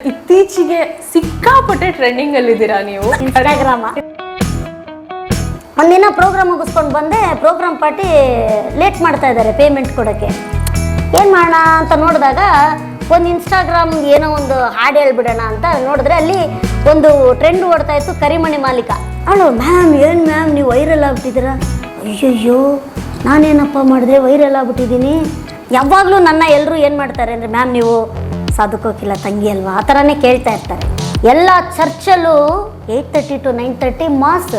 ಇತ್ತೀಚೆಗೆ ಸಿಕ್ಕಾಪಟ್ಟೆ ಟ್ರೆಂಡಿಂಗ್ ಅಲ್ಲಿದ್ದೀರಾ ನೀವು? ಇನ್ಸ್ಟಾಗ್ರಾಮ ಒಂದಿನ ಪ್ರೋಗ್ರಾಮ್ ಮುಗಿಸ್ಕೊಂಡು ಬಂದೆ ಪ್ರೋಗ್ರಾಮ್ ಪಾರ್ಟಿ ಲೇಟ್ ಮಾಡ್ತಾ ಇದ್ದಾರೆ ಪೇಮೆಂಟ್ ಕೊಡೋಕ್ಕೆ. ಏನು ಮಾಡೋಣ ಅಂತ ನೋಡಿದಾಗ ಒಂದು ಇನ್ಸ್ಟಾಗ್ರಾಮ್ ಏನೋ ಒಂದು ಹಾಡು ಹೇಳ್ಬಿಡೋಣ ಅಂತ ನೋಡಿದ್ರೆ ಅಲ್ಲಿ ಒಂದು ಟ್ರೆಂಡ್ ಓಡ್ತಾ ಇತ್ತು ಕರಿಮಣಿ ಮಾಲೀಕ. ಅವಳು ಮ್ಯಾಮ್ ಏನು ಮ್ಯಾಮ್ ನೀವು ವೈರಲ್ ಆಗ್ಬಿಟ್ಟಿದ್ದೀರಾ? ಅಯ್ಯಯ್ಯೋ ನಾನೇನಪ್ಪ ಮಾಡಿದ್ರೆ ವೈರಲ್ ಆಗ್ಬಿಟ್ಟಿದ್ದೀನಿ? ಯಾವಾಗಲೂ ನನ್ನ ಎಲ್ಲರೂ ಏನು ಮಾಡ್ತಾರೆ ಅಂದರೆ ಮ್ಯಾಮ್ ನೀವು ಸಾಧುಕೋಕಿಲ್ಲ ತಂಗಿ ಅಲ್ವಾ? ಆ ಥರನೇ ಕೇಳ್ತಾ ಇರ್ತಾರೆ. ಎಲ್ಲ ಚರ್ಚಲ್ಲೂ eight thirty to nine thirty mass.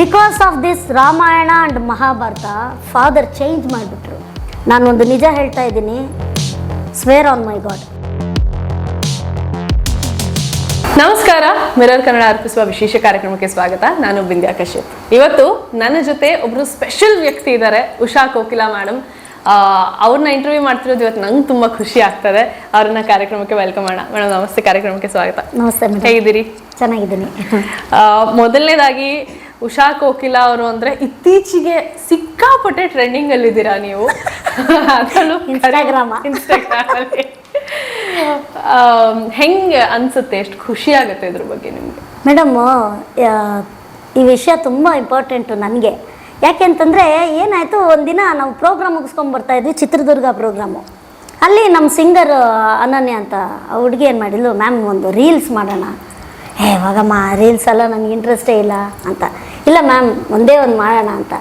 Because of this Ramayana and Mahabharata father change ಮಾಡಿಬಿಟ್ರು. ನಾನೊಂದು ನಿಜ ಹೇಳ್ತಾ ಇದ್ದೀನಿ. ಸ್ವೇರ್ ಆನ್ ಮೈ ಗಾಡ್ ನಮಸ್ಕಾರ. ಮಿರರ್ ಕನ್ನಡ ಅರ್ಪಿಸುವ ವಿಶೇಷ ಕಾರ್ಯಕ್ರಮಕ್ಕೆ ಸ್ವಾಗತ. ನಾನು ಬಿಂದ್ಯಾ ಕಶ್ಯಪ್ ಇವತ್ತು ನನ್ನ ಜೊತೆ ಒಬ್ರು ಸ್ಪೆಷಲ್ ವ್ಯಕ್ತಿ ಇದ್ದಾರೆ, ಉಷಾ ಕೋಕಿಲಾ ಮೇಡಮ್ ಅವ್ರನ್ನ ಇಂಟರ್ವ್ಯೂ ಮಾಡ್ತಿರೋದು ಇವತ್ತು ನಂಗೆ ತುಂಬ ಖುಷಿ ಆಗ್ತದೆ. ಅವ್ರನ್ನ ಕಾರ್ಯಕ್ರಮಕ್ಕೆ ವೆಲ್ಕಮ್ ಮಾಡೋಣ. ಮೇಡಮ್ ನಮಸ್ತೆ. ಕಾರ್ಯಕ್ರಮಕ್ಕೆ ಸ್ವಾಗತ. ನಮಸ್ತೆ ಮೇಡಮ್ ಹೇಗಿದ್ದೀರಿ? ಚೆನ್ನಾಗಿದ್ದೀನಿ. ಮೊದಲನೇದಾಗಿ ಉಷಾ ಕೋಕಿಲಾ ಅವರು ಅಂದ್ರೆ ಇತ್ತೀಚೆಗೆ ಸಿಕ್ಕಾಪಟ್ಟೆ ಟ್ರೆಂಡಿಂಗ್ ಅಲ್ಲಿದ್ದೀರಾ ನೀವು? ಅದರಲ್ಲೂ ಇನ್ಸ್ಟಾಗ್ರಾಮ್ ಹೆಂಗೆ ಅನ್ಸುತ್ತೆ? ಎಷ್ಟು ಖುಷಿ ಆಗುತ್ತೆ ಇದ್ರ ಬಗ್ಗೆ ನಿಮಗೆ? ಮೇಡಮ್ ಈ ವಿಷಯ ತುಂಬ ಇಂಪಾರ್ಟೆಂಟು ನನಗೆ. ಯಾಕೆಂತಂದರೆ ಏನಾಯಿತು, ಒಂದಿನ ನಾವು ಪ್ರೋಗ್ರಾಮ್ ಮುಗಿಸ್ಕೊಂಡು ಬರ್ತಾ ಇದ್ವಿ, ಚಿತ್ರದುರ್ಗ ಪ್ರೋಗ್ರಾಮು ಅಲ್ಲಿ ನಮ್ಮ ಸಿಂಗರ್ ಅನನ್ಯ ಅಂತ ಹುಡುಗಿ ಏನು ಮಾಡಿದ್ಲು ಮ್ಯಾಮ್ ಒಂದು ರೀಲ್ಸ್ ಮಾಡೋಣ. ಏ ಇವಾಗಮ್ಮ ರೀಲ್ಸ್ ಎಲ್ಲ ನನಗೆ ಇಂಟ್ರೆಸ್ಟೇ ಇಲ್ಲ, ಅಂತ. ಇಲ್ಲ ಮ್ಯಾಮ್ ಒಂದೇ ಒಂದು ಮಾಡೋಣ, ಅಂತ.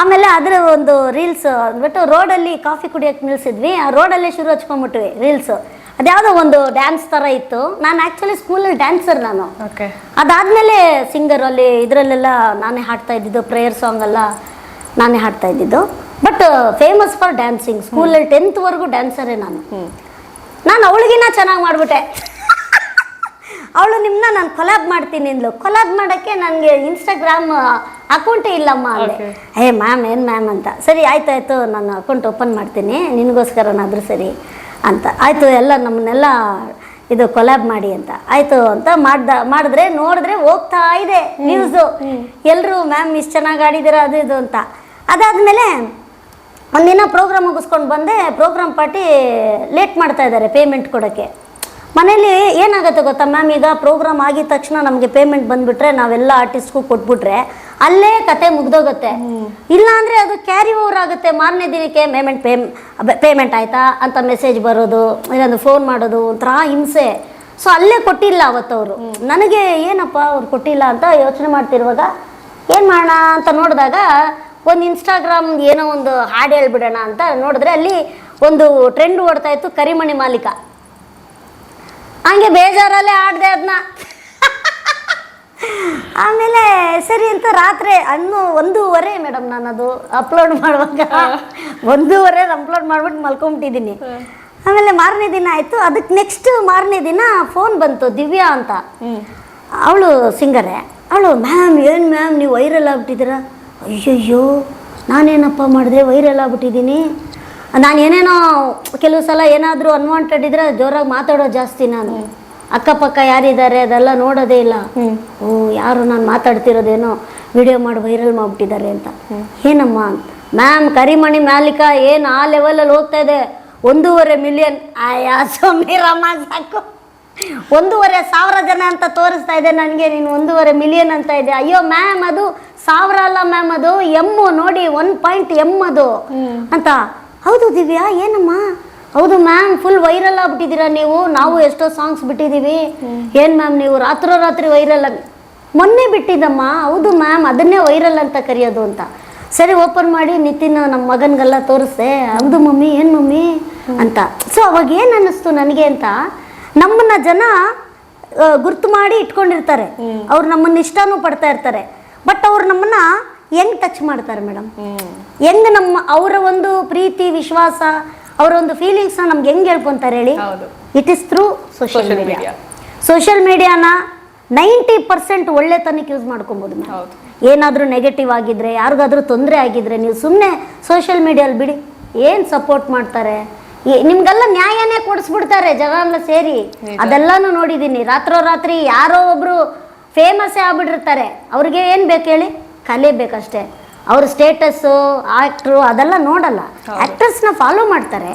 ಆಮೇಲೆ ಅದರ ಒಂದು ರೀಲ್ಸ್ ಅಂದ್ಬಿಟ್ಟು ರೋಡಲ್ಲಿ ಕಾಫಿ ಕುಡಿಯೋಕ್ಕೆ ನಿಲ್ಸಿದ್ವಿ. ಆ ರೋಡಲ್ಲೇ ಶುರು ಹಚ್ಕೊಂಬಿಟ್ವಿ ರೀಲ್ಸು ಅದ್ಯಾವುದೋ ಒಂದು ಡ್ಯಾನ್ಸ್ ಥರ ಇತ್ತು. ನಾನು ಆ್ಯಕ್ಚುಲಿ ಸ್ಕೂಲಲ್ಲಿ ಡ್ಯಾನ್ಸರ್ ನಾನು. ಓಕೆ ಅದಾದಮೇಲೆ ಸಿಂಗರ್ ಅಲ್ಲಿ ಇದರಲ್ಲೆಲ್ಲ ನಾನೇ ಹಾಡ್ತಾ ಇದ್ದಿದ್ದು ಪ್ರೇಯರ್ ಸಾಂಗ್ ಎಲ್ಲ ನಾನೇ ಹಾಡ್ತಾ ಇದ್ದಿದ್ದು. ಬಟ್ ಫೇಮಸ್ ಫಾರ್ ಡ್ಯಾನ್ಸಿಂಗ್ ಸ್ಕೂಲಲ್ಲಿ ಟೆಂತ್ವರೆಗೂ ಡ್ಯಾನ್ಸರೇ ನಾನು. ನಾನು ಅವಳಿಗಿನ್ನ ಚೆನ್ನಾಗಿ ಮಾಡಿಬಿಟ್ಟೆ. ಅವಳು ನಿಮ್ಮನ್ನ ನಾನು ಕೊಲಾಬ್ ಮಾಡ್ತೀನಿ ಅಂದ್ಲು. ಕೊಲಾಬ್ ಮಾಡೋಕ್ಕೆ ನನಗೆ ಇನ್ಸ್ಟಾಗ್ರಾಮ್ ಅಕೌಂಟೇ ಇಲ್ಲಮ್ಮ ಅಂದೆ. ಏ ಮ್ಯಾಮ್ ಏನು ಮ್ಯಾಮ್ ಅಂತ. ಸರಿ ಆಯ್ತು ಆಯಿತು ನಾನು ಅಕೌಂಟ್ ಓಪನ್ ಮಾಡ್ತೀನಿ. ನಿನಗೋಸ್ಕರನಾದರೂ ಸರಿ. ಅಂತ. ಆಯಿತು ಎಲ್ಲ ನಮ್ಮನ್ನೆಲ್ಲ ಇದು ಕೊಲಾಬ್ ಮಾಡಿ ಅಂತ. ಆಯಿತು ಅಂತ ಮಾಡ್ದ ಮಾಡಿದ್ರೆ ನೋಡಿದ್ರೆ ಹೋಗ್ತಾ ಇದೆ ನ್ಯೂಸು ಎಲ್ಲರೂ ಮ್ಯಾಮ್ ಇಷ್ಟು ಚೆನ್ನಾಗಿ ಆಡಿದ್ದೀರಾ? ಅದು ಇದು ಅಂತ. ಅದಾದಮೇಲೆ ಒಂದಿನ ಪ್ರೋಗ್ರಾಮ್ ಮುಗಿಸ್ಕೊಂಡು ಬಂದೆ. ಪ್ರೋಗ್ರಾಮ್ ಪಾರ್ಟಿ ಲೇಟ್ ಮಾಡ್ತಾ ಇದ್ದಾರೆ ಪೇಮೆಂಟ್ ಕೊಡೋಕ್ಕೆ. ಮನೇಲಿ ಏನಾಗುತ್ತೆ ಗೊತ್ತಾ ಮ್ಯಾಮ್? ಈಗ ಪ್ರೋಗ್ರಾಮ್ ಆಗಿದ ತಕ್ಷಣ ನಮಗೆ ಪೇಮೆಂಟ್ ಬಂದ್ಬಿಟ್ರೆ ನಾವೆಲ್ಲ ಆರ್ಟಿಸ್ಟ್ಗೂ ಕೊಟ್ಬಿಟ್ರೆ ಅಲ್ಲೇ ಕತೆ ಮುಗ್ದೋಗುತ್ತೆ. ಇಲ್ಲ ಅಂದರೆ ಅದು ಕ್ಯಾರಿ ಓವರ್ ಆಗುತ್ತೆ. ಮಾರನೇ ದಿನಕ್ಕೆ ಪೇಮೆಂಟ್ ಪೇಮ್ ಪೇಮೆಂಟ್ ಆಯಿತಾ? ಅಂತ ಮೆಸೇಜ್ ಬರೋದು ಇಲ್ಲೊಂದು ಫೋನ್ ಮಾಡೋದು ಒಂಥರ ಹಿಂಸೆ. ಸೊ ಅಲ್ಲೇ ಕೊಟ್ಟಿಲ್ಲ ಅವತ್ತವರು ನನಗೆ ಏನಪ್ಪ ಅವ್ರು ಕೊಟ್ಟಿಲ್ಲ ಅಂತ ಯೋಚನೆ ಮಾಡ್ತಿರುವಾಗ ಏನು ಮಾಡೋಣ ಅಂತ ನೋಡಿದಾಗ ಒಂದು ಇನ್ಸ್ಟಾಗ್ರಾಮ್ ಏನೋ ಒಂದು ಹಾಡು ಹೇಳ್ಬಿಡೋಣ ಅಂತ ನೋಡಿದ್ರೆ ಅಲ್ಲಿ ಒಂದು ಟ್ರೆಂಡ್ ಓಡ್ತಾ ಇತ್ತು ಕರಿಮಣಿ ಮಾಲೀಕ. ಹಂಗೆ ಬೇಜಾರಲ್ಲೇ ಆಡಿದೆ ಅದನ್ನ ಆಮೇಲೆ ಸರಿ ಅಂತ ರಾತ್ರಿ ಅನ್ನು ಒಂದೂವರೆ ಮೇಡಮ್ ನಾನು ಅದು ಅಪ್ಲೋಡ್ ಮಾಡುವಾಗ ಒಂದೂವರೆ ಅಪ್ಲೋಡ್ ಮಾಡ್ಬಿಟ್ಟು ಮಲ್ಕೊಂಬಿಟ್ಟಿದ್ದೀನಿ. ಆಮೇಲೆ ಮಾರನೇ ದಿನ ಆಯಿತು. ಅದಕ್ಕೆ ನೆಕ್ಸ್ಟ್ ಮಾರನೇ ದಿನ ಫೋನ್ ಬಂತು ದಿವ್ಯಾ ಅಂತ. ಅವಳು ಸಿಂಗರೇ ಅವಳು ಮ್ಯಾಮ್ ಏನು ಮ್ಯಾಮ್ ನೀವು ವೈರಲ್ ಆಗ್ಬಿಟ್ಟಿದ್ದೀರಾ? ಅಯ್ಯಯ್ಯೋ ನಾನೇನಪ್ಪ ಮಾಡಿದೆ? ವೈರಲ್ ಆಗ್ಬಿಟ್ಟಿದ್ದೀನಿ. ನಾನು ಏನೇನೋ ಕೆಲವು ಸಲ ಏನಾದರೂ ಅನ್ವಾಂಟೆಡ್ ಇದ್ರೆ ಜೋರಾಗಿ ಮಾತಾಡೋ ಜಾಸ್ತಿ ನಾನು. ಅಕ್ಕಪಕ್ಕ ಯಾರಿದ್ದಾರೆ ಅದೆಲ್ಲ ನೋಡೋದೇ ಇಲ್ಲ. ಓ ಯಾರು ನಾನು ಮಾತಾಡ್ತಿರೋದೇನೋ ವಿಡಿಯೋ ಮಾಡಿ ವೈರಲ್ ಮಾಡಿಬಿಟ್ಟಿದ್ದಾರೆ ಅಂತ. ಏನಮ್ಮ ಅಂತ. ಮ್ಯಾಮ್ ಕರಿಮಣಿ ಮಾಲೀಕ ಏನು ಆ ಲೆವೆಲಲ್ಲಿ ಹೋಗ್ತಾ ಇದೆ? ಒಂದೂವರೆ ಮಿಲಿಯನ್ ಆಯಾ ಸಮೀರಮ್ಮ ಸಾಕು. ಒಂದೂವರೆ ಸಾವಿರ ಜನ ಅಂತ ತೋರಿಸ್ತಾ ಇದೆ ನನಗೆ. ನೀನು ಒಂದೂವರೆ ಮಿಲಿಯನ್ ಅಂತ ಇದೆ. ಅಯ್ಯೋ ಮ್ಯಾಮ್ ಅದು ಸಾವಿರ ಅಲ್ಲ ಮ್ಯಾಮ್ ಅದು. ಎಮ್ಮು ನೋಡಿ ಒನ್ ಪಾಯಿಂಟ್ ಎಂ ಅದು. ಅಂತ. ಹೌದು ದಿವ್ಯಾ ಏನಮ್ಮ? ಹೌದು ಮ್ಯಾಮ್ ಫುಲ್ ವೈರಲ್ ಆಗ್ಬಿಟ್ಟಿದ್ದೀರಾ ನೀವು? ನಾವು ಎಷ್ಟೋ ಸಾಂಗ್ಸ್ ಬಿಟ್ಟಿದ್ದೀವಿ. ಏನು ಮ್ಯಾಮ್ ನೀವು? ರಾತ್ರೋ ರಾತ್ರಿ ವೈರಲ್ ಮೊನ್ನೆ ಬಿಟ್ಟಿದ್ದಮ್ಮ. ಹೌದು ಮ್ಯಾಮ್ ಅದನ್ನೇ ವೈರಲ್ ಅಂತ ಕರೆಯೋದು ಅಂತ. ಸರಿ ಓಪನ್ ಮಾಡಿ ನಿತಿನ್ ನಮ್ಮ ಮಗನಿಗೆಲ್ಲ ತೋರಿಸ್ದೆ ಹೌದು ಮಮ್ಮಿ ಏನು ಮಮ್ಮಿ? ಅಂತ. ಸೊ ಅವಾಗ ಏನು ಅನ್ನಿಸ್ತು ನನಗೆ ಅಂತ? ನಮ್ಮನ್ನ ಜನ ಗುರ್ತು ಮಾಡಿ ಇಟ್ಕೊಂಡಿರ್ತಾರೆ. ಅವ್ರು ನಮ್ಮನ್ನ ಇಷ್ಟನೂ ಪಡ್ತಾ ಇರ್ತಾರೆ. ಬಟ್ ಅವ್ರು ನಮ್ಮನ್ನ ಹೆಂಗ್ ಟಚ್ ಮಾಡ್ತಾರೆ ಮೇಡಮ್ ಹೆಂಗ್ ನಮ್ಮ ಅವರ ಒಂದು ಪ್ರೀತಿ ವಿಶ್ವಾಸ ಅವರ ಒಂದು ಫೀಲಿಂಗ್ಸ್ನ ನಮ್ಗೆ ಹೆಂಗ್ ಹೇಳ್ಕೊಂತಾರೆ ಹೇಳಿ? It is through social media. Social ಮೀಡಿಯಾನ ninety percent ಒಳ್ಳೆತನಕ್ಕೆ ಯೂಸ್ ಮಾಡ್ಕೊಬೋದು ಮ್ಯಾಮ್ ಏನಾದರೂ ನೆಗೆಟಿವ್ ಆಗಿದ್ರೆ ಯಾರಿಗಾದ್ರೂ ತೊಂದರೆ ಆಗಿದ್ರೆ ನೀವು ಸುಮ್ಮನೆ ಸೋಷಿಯಲ್ ಮೀಡಿಯಲ್ಲಿ ಬಿಡಿ. ಏನು ಸಪೋರ್ಟ್ ಮಾಡ್ತಾರೆ? ನಿಮ್ಗೆಲ್ಲ ನ್ಯಾಯನೇ ಕೊಡಿಸ್ಬಿಡ್ತಾರೆ ಜನ ಎಲ್ಲ ಸೇರಿ ಅದೆಲ್ಲಾನು ನೋಡಿದ್ದೀನಿ. ರಾತ್ರೋರಾತ್ರಿ ಯಾರೋ ಒಬ್ರು ಫೇಮಸ್ಸೇ ಆಗ್ಬಿಟ್ಟಿರ್ತಾರೆ. ಅವ್ರಿಗೆ ಏನು ಬೇಕು ಹೇಳಿ? ಕಲೆ ಬೇಕಷ್ಟೇ. ಅವ್ರ ಸ್ಟೇಟಸ್ಸು ಆ್ಯಕ್ಟ್ರು ಅದೆಲ್ಲ ನೋಡಲ್ಲ. ಆ್ಯಕ್ಟರ್ಸ್ನ ಫಾಲೋ ಮಾಡ್ತಾರೆ.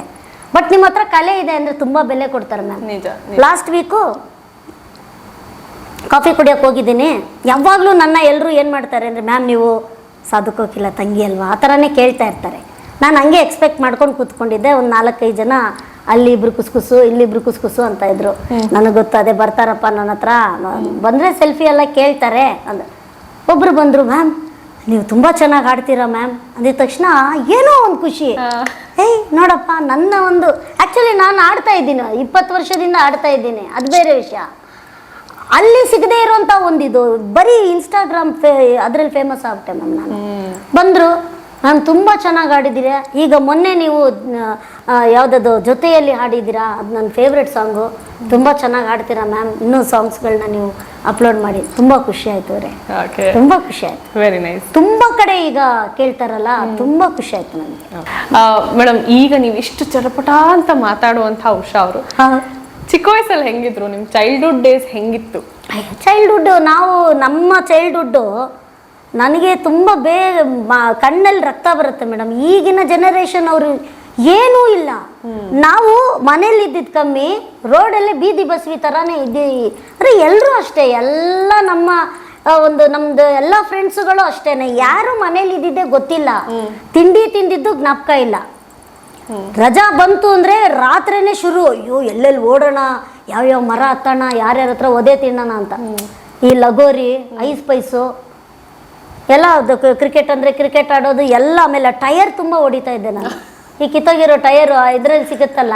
ಬಟ್ ನಿಮ್ಮ ಹತ್ರ ಕಲೆ ಇದೆ ಅಂದ್ರೆ ತುಂಬಾ ಬೆಲೆ ಕೊಡ್ತಾರೆ ಮ್ಯಾಮ್ ಲಾಸ್ಟ್ ವೀಕು ಕಾಫಿ ಕುಡಿಯೋಕೆ ಹೋಗಿದ್ದೀನಿ. ಯಾವಾಗಲೂ ನನ್ನ ಎಲ್ಲರೂ ಏನು ಮಾಡ್ತಾರೆ ಅಂದರೆ ಮ್ಯಾಮ್ ನೀವು ಸಾಧುಕೋಕಿಲ್ಲ ತಂಗಿ ಅಲ್ವಾ? ಆ ಥರನೇ ಕೇಳ್ತಾ ಇರ್ತಾರೆ. ನಾನು ಹಂಗೆ ಎಕ್ಸ್ಪೆಕ್ಟ್ ಮಾಡ್ಕೊಂಡು ಕೂತ್ಕೊಂಡಿದ್ದೆ. ಒಂದು ನಾಲ್ಕೈದು ಜನ ಅಲ್ಲಿ ಇಬ್ರು ಕುಸ್ಕುಸು ಇಲ್ಲಿಬ್ರು ಕುಸ್ಕುಸು ಅಂತ ಇದ್ರು. ನನಗೆ ಗೊತ್ತು ಅದೇ ಬರ್ತಾರಪ್ಪ ನನ್ನ ಹತ್ರ. ಬಂದರೆ ಸೆಲ್ಫಿ ಎಲ್ಲ ಕೇಳ್ತಾರೆ. ಅಂದ ಒಬ್ರು ಬಂದರು ಮ್ಯಾಮ್ ನೀವು ತುಂಬ ಚೆನ್ನಾಗಿ ಆಡ್ತೀರಾ ಮ್ಯಾಮ್? ಅಂದಿದ ತಕ್ಷಣ ಏನೋ ಒಂದು ಖುಷಿ. ಏಯ್ ನೋಡಪ್ಪ ನನ್ನ ಒಂದು ಆ್ಯಕ್ಚುಲಿ ನಾನು ಆಡ್ತಾ ಇದ್ದೀನಿ ಇಪ್ಪತ್ತು ವರ್ಷದಿಂದ ಆಡ್ತಾ ಇದ್ದೀನಿ ಅದು ಬೇರೆ ವಿಷಯ. ಅಲ್ಲಿ ಸಿಗದೆ ಇರುವಂತ ಒಂದಿದು ಬರೀ ಇನ್ಸ್ಟಾಗ್ರಾಮ್ ಫೇ ಅದ್ರಲ್ಲಿ ಫೇಮಸ್ ಆಗ್ಬಿಟ್ಟೆ ಮ್ಯಾಮ್ ನಾನು. ಬಂದರು ಮ್ಯಾಮ್ ತುಂಬ ಚೆನ್ನಾಗಿ ಹಾಡಿದ್ದೀರಾ ಈಗ ಮೊನ್ನೆ ನೀವು ಯಾವುದಾದ್ರು ಜೊತೆಯಲ್ಲಿ ಹಾಡಿದ್ದೀರಾ? ಅದು ನನ್ನ ಫೇವ್ರೆಟ್ ಸಾಂಗು ತುಂಬ ಚೆನ್ನಾಗಿ ಹಾಡ್ತೀರಾ ಮ್ಯಾಮ್ ಇನ್ನೂ ಸಾಂಗ್ಸ್ಗಳನ್ನ ನೀವು ಅಪ್ಲೋಡ್ ಮಾಡಿ. ತುಂಬ ಖುಷಿ ಆಯಿತು ಅವರೇ. ತುಂಬ ಖುಷಿ ಆಯಿತು. ವೆರಿ ನೈಸ್ ತುಂಬ ಕಡೆ ಈಗ ಕೇಳ್ತಾರಲ್ಲ ತುಂಬ ಖುಷಿ ಆಯಿತು ನನಗೆ. ಮೇಡಮ್ ಈಗ ನೀವು ಇಷ್ಟು ಚಟಪಟ ಅಂತ ಮಾತಾಡುವಂಥ ಉಷಾ ಅವರು. ಚಿಕ್ಕ ವಯಸ್ಸಲ್ಲಿ ಹೆಂಗಿದ್ರು? ನಿಮ್ಮ ಚೈಲ್ಡ್ಹುಡ್ ಡೇಸ್ ಹೆಂಗಿತ್ತು? ಚೈಲ್ಡ್ಹುಡ್ ನಾವು ನಮ್ಮ ಚೈಲ್ಡ್ಹುಡ್ಡು ನನಗೆ ತುಂಬ ಬೇಗ ಕಣ್ಣಲ್ಲಿ ರಕ್ತ ಬರುತ್ತೆ ಮೇಡಮ್. ಈಗಿನ ಜನರೇಷನ್ ಅವರು ಏನೂ ಇಲ್ಲ. ನಾವು ಮನೇಲಿ ಇದ್ದಿದ್ದ ಕಮ್ಮಿ ರೋಡಲ್ಲೇ ಬೀದಿ ಬಸ್ವಿ ಥರನೇ ಇದ್ದೀವಿ. ಅಂದರೆ ಎಲ್ಲರೂ ಅಷ್ಟೇ, ಎಲ್ಲ ನಮ್ಮ ಒಂದು ನಮ್ದು ಎಲ್ಲ ಫ್ರೆಂಡ್ಸುಗಳು ಅಷ್ಟೇನೆ. ಯಾರು ಮನೇಲಿ ಇದ್ದಿದ್ದೆ ಗೊತ್ತಿಲ್ಲ. ತಿಂಡಿ ತಿಂದಿದ್ದು ಜ್ಞಾಪಕ ಇಲ್ಲ. ರಜಾ ಬಂತು ಅಂದ್ರೆ ರಾತ್ರಿನೇ ಶುರು. ಅಯ್ಯೋ, ಎಲ್ಲೆಲ್ಲಿ ಓಡೋಣ? ಯಾವ್ಯಾವ ಮರ ಹತ್ತೋಣ? ಯಾರ್ಯಾರ ಹತ್ರ ಒದೆ ತಿನ್ನೋಣ ಅಂತ. ಈ ಲಗೋರಿ, ಐಸ್ ಪೈಸು ಎಲ್ಲ ಕ್ರಿಕೆಟ್ ಅಂದ್ರೆ ಕ್ರಿಕೆಟ್ ಆಡೋದು ಎಲ್ಲ ಆಮೇಲೆ ಟೈರ್ ತುಂಬಾ ಹೊಡಿತಾ ಇದ್ದೆ ನಾನು. ಈ ಕಿತ್ತೋಗಿರೋ ಟೈರ್ ಇದ್ರಲ್ಲಿ ಸಿಗುತ್ತಲ್ಲ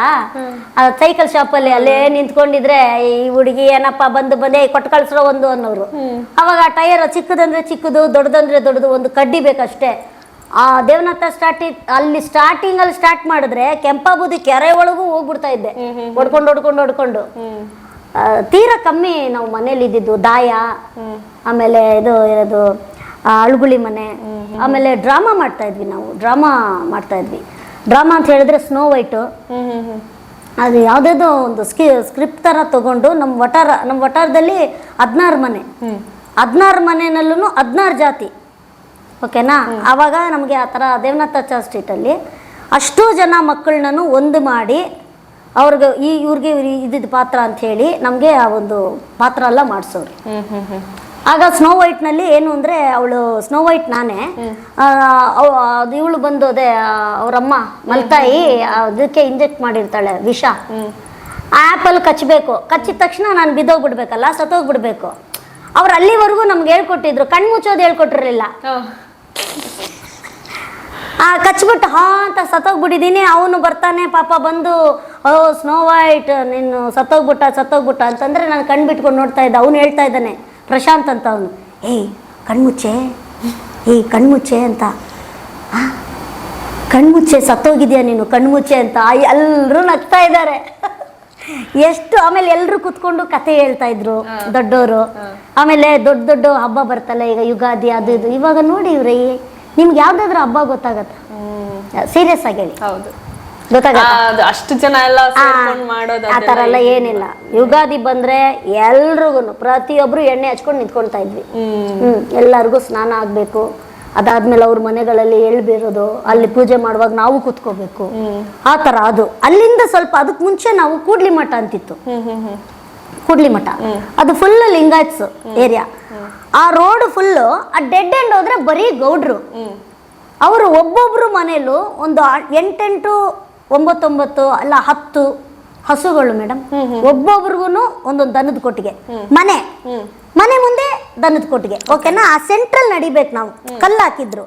ಸೈಕಲ್ ಶಾಪಲ್ಲಿ ಅಲ್ಲೇ ನಿಂತ್ಕೊಂಡಿದ್ರೆ ಈ ಹುಡುಗಿ ಏನಪ್ಪ ಬಂದು ಬಂದೆ ಕೊಟ್ಟು ಕಳ್ಸಿರೋ ಒಂದು, ಅನ್ನೋರು. ಅವಾಗ ಆ ಟೈರ್ ಚಿಕ್ಕದಂದ್ರೆ ಚಿಕ್ಕದು, ದೊಡ್ಡದಂದ್ರೆ ದೊಡ್ಡದು, ಒಂದು ಕಡ್ಡಿ ಬೇಕಷ್ಟೇ. ಆ ದೇವನಾಥ ಸ್ಟಾರ್ಟಿ ಅಲ್ಲಿ ಸ್ಟಾರ್ಟಿಂಗ್ ಅಲ್ಲಿ ಸ್ಟಾರ್ಟ್ ಮಾಡಿದ್ರೆ ಕೆಂಪಾಬುದಿ ಕೆರೆ ಒಳಗೂ ಹೋಗ್ಬಿಡ್ತಾ ಇದ್ದೆ. ಹೊಡ್ಕೊಂಡು ಹೊಡ್ಕೊಂಡು ಹೊಡ್ಕೊಂಡು. ತೀರಾ ಕಮ್ಮಿ ನಾವು ಮನೇಲಿ ಇದ್ದಿದ್ದು ದಾಯ, ಆಮೇಲೆ ಇದು ಇರೋದು ಅಳುಗುಳಿ ಮನೆ. ಆಮೇಲೆ ಡ್ರಾಮಾ ಮಾಡ್ತಾ ಇದ್ವಿ ನಾವು. ಡ್ರಾಮಾ ಮಾಡ್ತಾ ಇದ್ವಿ. ಡ್ರಾಮಾ ಅಂತ ಹೇಳಿದ್ರೆ ಸ್ನೋ ವೈಟು ಅದು ಯಾವುದೇದೋ ಒಂದು ಸ್ಕಿ ಸ್ಕ್ರಿಪ್ಟ್ ಥರ ತಗೊಂಡು ನಮ್ಮ ವಟಾರ ನಮ್ಮ ವಟಾರದಲ್ಲಿ ಹದಿನಾರು ಮನೆ. ಹದಿನಾರು ಮನೆಯಲ್ಲೂ ಹದಿನಾರು ಜಾತಿ. ಓಕೆನಾ? ಆವಾಗ ನಮಗೆ ಆ ಥರ ದೇವನಾಥ ಸ್ಟ್ರೀಟಲ್ಲಿ ಅಷ್ಟು ಜನ ಮಕ್ಕಳನ್ನೂ ಒಂದು ಮಾಡಿ ಅವ್ರಿಗೆ ಈ ಇವ್ರಿಗೆ ಇದ್ದಿದ್ದ ಪಾತ್ರ ಅಂತ ಹೇಳಿ ನಮಗೆ ಆ ಒಂದು ಪಾತ್ರ ಎಲ್ಲ ಮಾಡಿಸೋರು. ಆಗ ಸ್ನೋ ವೈಟ್ನಲ್ಲಿ ಏನು ಅಂದ್ರೆ ಅವಳು ಸ್ನೋ ವೈಟ್ ನಾನೇ. ಇವಳು ಬಂದು ಅದೇ ಅವರಮ್ಮ ಮಲ್ತಾಯಿ ಅದಕ್ಕೆ ಇಂಜೆಕ್ಟ್ ಮಾಡಿರ್ತಾಳೆ ವಿಷ. ಆ ಆ್ಯಪಲ್ಲಿ ಕಚ್ಚಬೇಕು ಕಚ್ಚಿದ ತಕ್ಷಣ ನಾನು ಬಿದ್ದೋಗ್ಬಿಡ್ಬೇಕಲ್ಲ ಸತ್ತೋಗ್ಬಿಡ್ಬೇಕು. ಅವ್ರು ಅಲ್ಲಿವರೆಗೂ ನಮ್ಗೆ ಹೇಳ್ಕೊಟ್ಟಿದ್ರು. ಕಣ್ಣು ಮುಚ್ಚೋದು ಹೇಳ್ಕೊಟ್ಟಿರಲಿಲ್ಲ. ಆ ಕಚ್ಬಿಟ್ಟು ಹಾ ಅಂತ ಸತ್ತೋಗ್ಬಿಟ್ಟಿದ್ದೀನಿ ಅವನು ಬರ್ತಾನೆ ಪಾಪ ಬಂದು ಓ ಸ್ನೋ ವೈಟ್ ನೀನು ಸತ್ತೋಗ್ಬಿಟ್ಟ ಸತ್ತೋಗ್ಬಿಟ್ಟ ಅಂತಂದ್ರೆ ನಾನು ಕಣ್ಣು ಬಿಟ್ಕೊಂಡು ನೋಡ್ತಾ ಇದ್ದ. ಅವನು ಹೇಳ್ತಾ ಇದ್ದಾನೆ ಪ್ರಶಾಂತ್ ಅಂತ ಅವನು. ಏಯ್ ಕಣ್ಮುಚ್ಚೆ ಏಯ್ ಕಣ್ಮುಚ್ಚೆ ಅಂತ. ಕಣ್ಮುಚ್ಚೆ ಸತ್ತೋಗಿದ್ಯಾ ನೀನು ಕಣ್ಮುಚ್ಚೆ ಅಂತ? ಎಲ್ಲರೂ ನಗ್ತಾ ಇದ್ದಾರೆ. ಎಷ್ಟು ಆಮೇಲೆ ಎಲ್ಲರೂ ಕುತ್ಕೊಂಡು ಕತೆ ಹೇಳ್ತಾ ಇದ್ರು ದೊಡ್ಡವರು ಆಮೇಲೆ ದೊಡ್ಡ ದೊಡ್ಡ ಹಬ್ಬ ಬರ್ತಲ್ಲ ಈಗ ಯುಗಾದಿ ಅದು ಇದು. ಇವಾಗ ನೋಡಿ ಇವ್ರೆ ನಿಮ್ಗೆ ಯಾವ್ದಾದ್ರು ಹಬ್ಬ ಗೊತ್ತಾಗತ್ತ? ಸೀರಿಯಸ್ ಆಗಿ ಹೇಳಿ. ಹೌದು. ಅದು ಅಷ್ಟು ಜನ ಎಲ್ಲ ಸೇರ್ಕೊಂಡು ಮಾಡೋದು ಆ ಥರ ಎಲ್ಲ ಏನಿಲ್ಲ. ಯುಗಾದಿ ಬಂದ್ರೆ ಎಲ್ರಿಗೂ ಪ್ರತಿಯೊಬ್ರು ಎಣ್ಣೆ ಹಚ್ಕೊಂಡು ನಿಂತ್ಕೊಳ್ತಾ ಇದ್ವಿ. ಹ್ಮ್. ಎಲ್ಲರಿಗೂ ಸ್ನಾನ ಆಗ್ಬೇಕು. ಅದಾದ್ಮೇಲೆ ಅವ್ರ ಮನೆಗಳಲ್ಲಿ ಎಳ್ಳು ಬೀರೋದು ಅಲ್ಲಿ ಪೂಜೆ ಮಾಡುವಾಗ ನಾವು ಕೂತ್ಕೋಬೇಕು. ಆ ತರ ಅದು. ಅಲ್ಲಿಂದ ಸ್ವಲ್ಪ ಅದಕ್ಕೆ ಮುಂಚೆ ನಾವು ಕೂಡ್ಲಿ ಮಠ ಅಂತಿತ್ತು. ಕೂಡ್ಲಿ ಮಠ. ಅದು ಫುಲ್ ಲಿಂಗಾಯತ್ಸ್ ಏರಿಯಾ ಆ ರೋಡ್ ಫುಲ್ಲು ಆ ಡೆಡ್ ಎಂಡ್ ಹೋದ್ರೆ ಬರೀ ಗೌಡ್ರು. ಅವರು ಒಬ್ಬೊಬ್ರು ಮನೇಲೂ ಒಂದು ಎಂಟೆಂಟು ಒಂಬತ್ತೊಂಬತ್ತು ಅಲ್ಲ ಹತ್ತು ಹಸುಗಳು ಮೇಡಮ್ ಒಬ್ಬೊಬ್ರಿಗೂ ಒಂದೊಂದು ದನದ ಕೊಟ್ಟಿಗೆ. ಮನೆ. ಮನೆ ಮುಂದೆ ದನದ ಕೊಟ್ಟಿಗೆ. ಓಕೆನಾ? ಆ ಸೆಂಟ್ರಲ್ ನಡಿಬೇಕು ನಾವು. ಕಲ್ಲು ಹಾಕಿದ್ರು.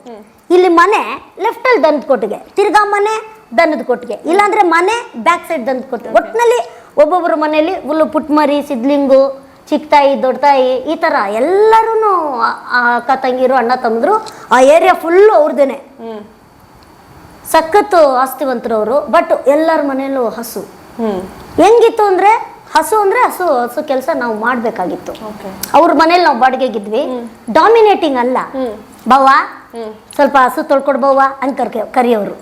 ಇಲ್ಲಿ ಮನೆ ಲೆಫ್ಟ್ ಅಲ್ಲಿ ದನದ ಕೊಟ್ಟಿಗೆ. ತಿರ್ಗಾ ಮನೆ ದನದ ಕೊಟ್ಟಿಗೆ. ಇಲ್ಲಾಂದ್ರೆ ಮನೆ ಬ್ಯಾಕ್ ಸೈಡ್ ದನದ ಕೊಟ್ಟಿಗೆ. ಒಟ್ಟಿನಲ್ಲಿ ಒಬ್ಬೊಬ್ಬರ ಮನೆಯಲ್ಲಿ ಹುಲ್ಲು ಪುಟ್ಮರಿ ಸಿದ್ಲಿಂಗು ಚಿಕ್ಕ ತಾಯಿ ದೊಡ್ಡ ತಾಯಿ ಈ ಥರ ಎಲ್ಲರೂ ಅಕ್ಕ ತಂಗಿರು ಅಣ್ಣ ತಮ್ಮದ್ರು ಆ ಏರಿಯಾ ಫುಲ್ಲು ಅವ್ರದ್ದೇನೆ ಹ್ಮ್. ಸಖತ್ತು ಆಸ್ತಿವಂತರವರು ಅವರು ಬಟ್ ಎಲ್ಲರ ಮನೆಯಲ್ಲೂ ಹಸು. ಹೆಂಗಿತ್ತು ಅಂದ್ರೆ ಹಸು ಅಂದ್ರೆ ಹಸು ಹಸು ಕೆಲಸ ನಾವು ಮಾಡಬೇಕಾಗಿತ್ತು. ಅವ್ರ ಮನೇಲಿ ನಾವು ಬಾಡಿಗೆಗಿದ್ವಿ. ಡಾಮಿನೇಟಿಂಗ್ ಅಲ್ಲ. ಬವ್ವ ಸ್ವಲ್ಪ ಹಸು ತೊಳ್ಕೊಡ್ಬವ್ವ ಅಂತ ಕರ್ಕೆ ಕರಿಯೋರು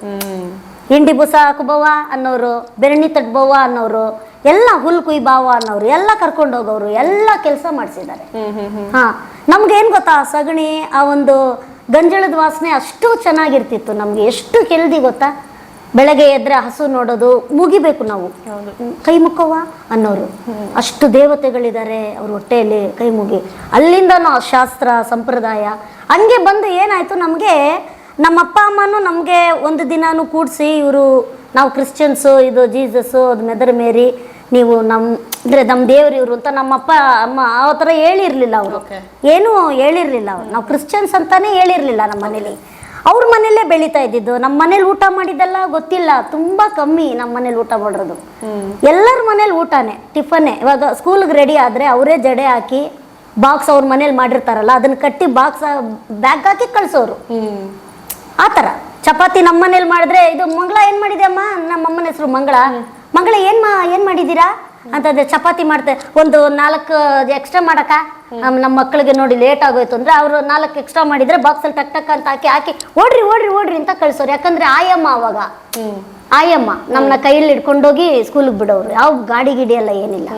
ಹಿಂಡಿ ಬುಸ ಹಾಕು ಬವ್ವ ಅನ್ನೋರು ಬೆರಣಿ ತಟ್ಬವ್ವ ಅನ್ನೋರು ಎಲ್ಲ ಹುಲ್ ಕುಯ್ ಬಾವ ಅನ್ನೋರು ಎಲ್ಲ ಕರ್ಕೊಂಡು ಹೋಗೋರು ಎಲ್ಲ ಕೆಲಸ ಮಾಡಿಸಿದ್ದಾರೆ. ಹ ಹ್ಮ್ ಹ್ಮ್. ಹಾ. ನಮ್ಗೆ ಏನ್ ಗೊತ್ತಾ ಆ ಸಗಣಿ ಆ ಒಂದು ಗಂಜಳದ ವಾಸನೆ ಅಷ್ಟು ಚೆನ್ನಾಗಿರ್ತಿತ್ತು. ನಮ್ಗೆ ಎಷ್ಟು ಕೆಲ್ದಿ ಗೊತ್ತಾ? ಬೆಳಗ್ಗೆ ಎದ್ರೆ ಹಸು ನೋಡೋದು ಮುಗಿಬೇಕು ನಾವು. ಕೈ ಮುಖವ ಅನ್ನೋರು. ಅಷ್ಟು ದೇವತೆಗಳಿದ್ದಾರೆ ಅವ್ರ ಹೊಟ್ಟೆಯಲ್ಲಿ ಕೈ ಮುಗಿ. ಅಲ್ಲಿಂದ ನಾವು ಶಾಸ್ತ್ರ ಸಂಪ್ರದಾಯ. ಹಂಗೆ ಬಂದು ಏನಾಯ್ತು ನಮಗೆ ನಮ್ಮ ಅಪ್ಪ ಅಮ್ಮನೂ ನಮಗೆ ಒಂದು ದಿನಾನು ಕೂಡಿಸಿ ಇವರು ನಾವು ಕ್ರಿಶ್ಚಿಯನ್ಸು ಇದು ಜೀಸಸ್ಸು ಅದು ಮೆದರ್ ಮೇರಿ ನೀವು ನಮ್ಮ ಅಂದರೆ ನಮ್ಮ ದೇವ್ರು ಇವರು ಅಂತ ನಮ್ಮಪ್ಪ ಅಮ್ಮ ಆ ಥರ ಹೇಳಿರ್ಲಿಲ್ಲ ಅವರು. ಏನು ಹೇಳಿರ್ಲಿಲ್ಲ ಅವ್ರು. ನಾವು ಕ್ರಿಶ್ಚಿಯನ್ಸ್ ಅಂತಾನೆ ಹೇಳಿರ್ಲಿಲ್ಲ ನಮ್ಮ ಮನೇಲಿ. ಅವ್ರ ಮನೆಯಲ್ಲೇ ಬೆಳೀತಾ ಇದ್ದಿದ್ದು. ನಮ್ಮ ಮನೇಲಿ ಊಟ ಮಾಡಿದ್ದೆಲ್ಲ ಗೊತ್ತಿಲ್ಲ. ತುಂಬಾ ಕಮ್ಮಿ ನಮ್ಮ ಮನೇಲಿ ಊಟ ಮಾಡೋದು ಎಲ್ಲರ ಮನೇಲಿ ಊಟನೇ ಟಿಫನ್ನೇ. ಇವಾಗ ಸ್ಕೂಲ್ಗೆ ರೆಡಿ ಆದ್ರೆ ಅವರೇ ಜಡೆ ಹಾಕಿ ಬಾಕ್ಸ್ ಅವ್ರ ಮನೇಲಿ ಮಾಡಿರ್ತಾರಲ್ಲ ಅದನ್ನ ಕಟ್ಟಿ ಬಾಕ್ಸ್ ಬ್ಯಾಗ್ ಹಾಕಿ ಕಳಿಸೋರು. ಆ ಥರ. ಚಪಾತಿ ನಮ್ಮ ಮನೇಲಿ ಮಾಡಿದ್ರೆ ಇದು ಮಂಗಳ ಏನು ಮಾಡಿದೆ ಅಮ್ಮ ನಮ್ಮ ಅಮ್ಮನ ಹೆಸರು ಮಂಗಳ. ಮಂಗಳ, ಏನ್ ಮಾ ಏನ್ ಮಾಡಿದ್ದೀರಾ ಅಂತಂದ್ರೆ ಚಪಾತಿ ಮಾಡ್ತೆ. ಒಂದು ನಾಲ್ಕು ಎಕ್ಸ್ಟ್ರಾ ಮಾಡಕ? ನಮ್ಮ ಮಕ್ಕಳಿಗೆ ನೋಡಿ ಲೇಟ್ ಆಗೋಯ್ತು ಅಂದ್ರೆ ಅವರು ನಾಲ್ಕು ಎಕ್ಸ್ಟ್ರಾ ಮಾಡಿದ್ರೆ ಬಾಕ್ಸಲ್ಲಿ ಟಕ್ ಟಕ್ ಅಂತ ಹಾಕಿ ಹಾಕಿ, ಓಡ್ರಿ ಓಡ್ರಿ ಓಡ್ರಿ ಅಂತ ಕಳ್ಸೋರು. ಯಾಕಂದ್ರೆ ಆಯಮ್ಮ ಅವಾಗ. ಆಯಮ್ಮ ನಮ್ಮನ್ನ ಕೈಯಲ್ಲಿ ಹಿಡ್ಕೊಂಡೋಗಿ ಸ್ಕೂಲಿಗೆ ಬಿಡೋರು. ಯಾವ ಗಾಡಿ ಗಿಡಿ ಎಲ್ಲ ಏನಿಲ್ಲ.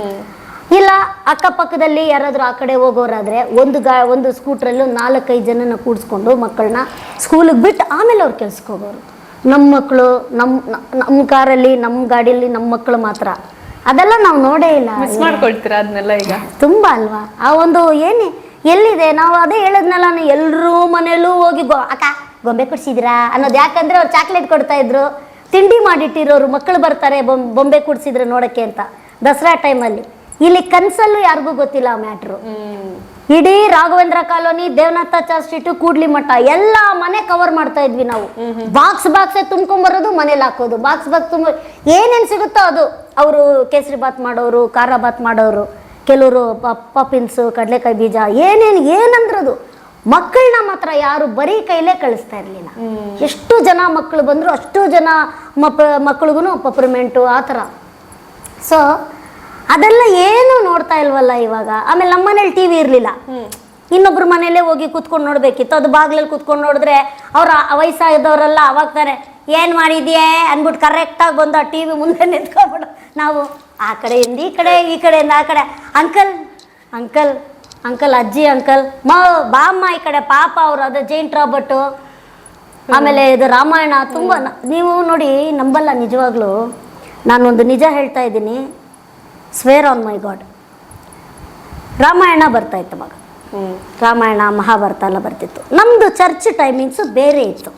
ಇಲ್ಲ, ಅಕ್ಕಪಕ್ಕದಲ್ಲಿ ಯಾರಾದರೂ ಆ ಕಡೆ ಹೋಗೋರಾದ್ರೆ ಒಂದು ಗಾ ಒಂದು ಸ್ಕೂಟ್ರಲ್ಲೂ ನಾಲ್ಕೈದು ಜನನ ಕೂಡಿಸ್ಕೊಂಡು ಮಕ್ಕಳನ್ನ ಸ್ಕೂಲಿಗೆ ಬಿಟ್ಟು ಆಮೇಲೆ ಅವ್ರು ಕೆಲ್ಸಕ್ಕೆ ಹೋಗೋರು. ನಮ್ಮ ಮಕ್ಕಳು ನಮ್ಮ ನಮ್ಮ ಕಾರಲ್ಲಿ ನಮ್ಮ ಗಾಡಿಯಲ್ಲಿ ನಮ್ಮ ಮಕ್ಕಳು ಮಾತ್ರ. ಅದೆಲ್ಲ ನಾವು ನೋಡೇ ಇಲ್ಲ. ಮಿಸ್ ಮಾಡ್ಕೊಳ್ತೀರಾ ಅದನ್ನೆಲ್ಲ ಈಗ? ತುಂಬಾ ಅಲ್ವಾ? ಆ ಒಂದು ಏನೇ ಎಲ್ಲಿದೆ? ನಾವು ಅದೇ ಹೇಳದ್ನಲ್ಲ ಎಲ್ಲರೂ ಮನೇಲೂ ಹೋಗಿ ಗೊ ಅಕ್ಕ ಗೊಂಬೆ ಕೊಡ್ಸಿದಿರಾ ಅನ್ನೋದು ಯಾಕಂದ್ರೆ ಅವ್ರು ಚಾಕ್ಲೇಟ್ ಕೊಡ್ತಾ ಇದ್ರು. ತಿಂಡಿ ಮಾಡಿಟ್ಟಿರೋರು ಮಕ್ಕಳು ಬರ್ತಾರೆ ಬೊಂಬ್ ಬೊಂಬೆ ಕೊಡ್ಸಿದ್ರೆ ನೋಡಕ್ಕೆ ಅಂತ. ದಸರಾ ಟೈಮಲ್ಲಿ ಇಲ್ಲಿ ಕನಸಲ್ಲೂ ಯಾರಿಗೂ ಗೊತ್ತಿಲ್ಲ ಆ ಮ್ಯಾಟ್ರು. ಇಡೀ ರಾಘವೇಂದ್ರ ಕಾಲೋನಿ ದೇವನಾಥ ಸ್ಟ್ರೀಟ್ ಕೂಡ್ಲಿ ಮಠ ಎಲ್ಲ ಮನೆ ಕವರ್ ಮಾಡ್ತಾ ಇದ್ವಿ ನಾವು. ಬಾಕ್ಸ್ ಬಾಕ್ಸ್ ತುಂಬ್ಕೊಂಬರೋದು ಮನೇಲಿ ಹಾಕೋದು. ಬಾಕ್ಸ್ ಬಾಕ್ಸ್ ತುಂಬ ಏನೇನು ಸಿಗುತ್ತೋ ಅದು. ಅವರು ಕೇಸರಿ ಬಾತ್ ಮಾಡೋರು ಖಾರ ಬಾತ್ ಮಾಡೋರು ಕೆಲವರು ಪಪ್ಪಿನ್ಸು ಕಡಲೆಕಾಯಿ ಬೀಜ ಏನೇನು ಏನಂದ್ರದು. ಮಕ್ಕಳನ್ನ ಮಾತ್ರ ಯಾರು ಬರೀ ಕೈಲೇ ಕಳಿಸ್ತಾ ಇರಲಿಲ್ಲ. ಎಷ್ಟು ಜನ ಮಕ್ಕಳು ಬಂದ್ರು ಅಷ್ಟು ಜನ ಮಪ್ಪ ಮಕ್ಳಿಗೂ ಪಪ್ರಿಮೆಂಟು ಆ ಥರ. ಸೊ ಅದೆಲ್ಲ ಏನು ನೋಡ್ತಾ ಇಲ್ವಲ್ಲ ಇವಾಗ. ಆಮೇಲೆ ನಮ್ಮ ಮನೇಲಿ ಟಿವಿ ಇರಲಿಲ್ಲ. ಇನ್ನೊಬ್ರ ಮನೇಲೆ ಹೋಗಿ ಕುತ್ಕೊಂಡು ನೋಡ್ಬೇಕಿತ್ತು. ಅದು ಬಾಗ್ಲಲ್ಲಿ ಕೂತ್ಕೊಂಡು ನೋಡಿದ್ರೆ ಅವ್ರ ವಯಸ್ಸಾದವರೆಲ್ಲ ಅವಾಗ ತಾನೆ ಏನು ಮಾಡಿದ್ಯೇ? ಅಂದ್ಬಿಟ್ಟು ಕರೆಕ್ಟಾಗಿ ಬಂದು ಆ ಟಿ ವಿ ಮುಂದೆ ನಿಂತ್ಕೊಂಡ್ಬಿಡು ನಾವು ಆ ಕಡೆಯಿಂದ ಈ ಕಡೆ ಈ ಕಡೆಯಿಂದ ಆ ಕಡೆ. ಅಂಕಲ್ ಅಂಕಲ್ ಅಂಕಲ್ ಅಜ್ಜಿ ಅಂಕಲ್ ಮ ಬಾಮ್ಮ ಈ ಕಡೆ ಪಾಪ ಅವರು ಅದು ಜೈಂಟ್ ರಾಬರ್ಟು. ಆಮೇಲೆ ಇದು ರಾಮಾಯಣ ತುಂಬ ನೀವು ನೋಡಿ ನಂಬಲ್ಲ ನಿಜವಾಗ್ಲೂ. ನಾನೊಂದು ನಿಜ ಹೇಳ್ತಾ ಇದ್ದೀನಿ. Swear on my God Ramayana ಬರ್ತಾ ಇತ್ತು ಅವಾಗ ಹ್ಮ್. ರಾಮಾಯಣ ಮಹಾಭಾರತ ಎಲ್ಲ ಬರ್ತಿತ್ತು. ನಮ್ಮದು ಚರ್ಚ್ ಟೈಮಿಂಗ್ಸು ಬೇರೆ ಇತ್ತು.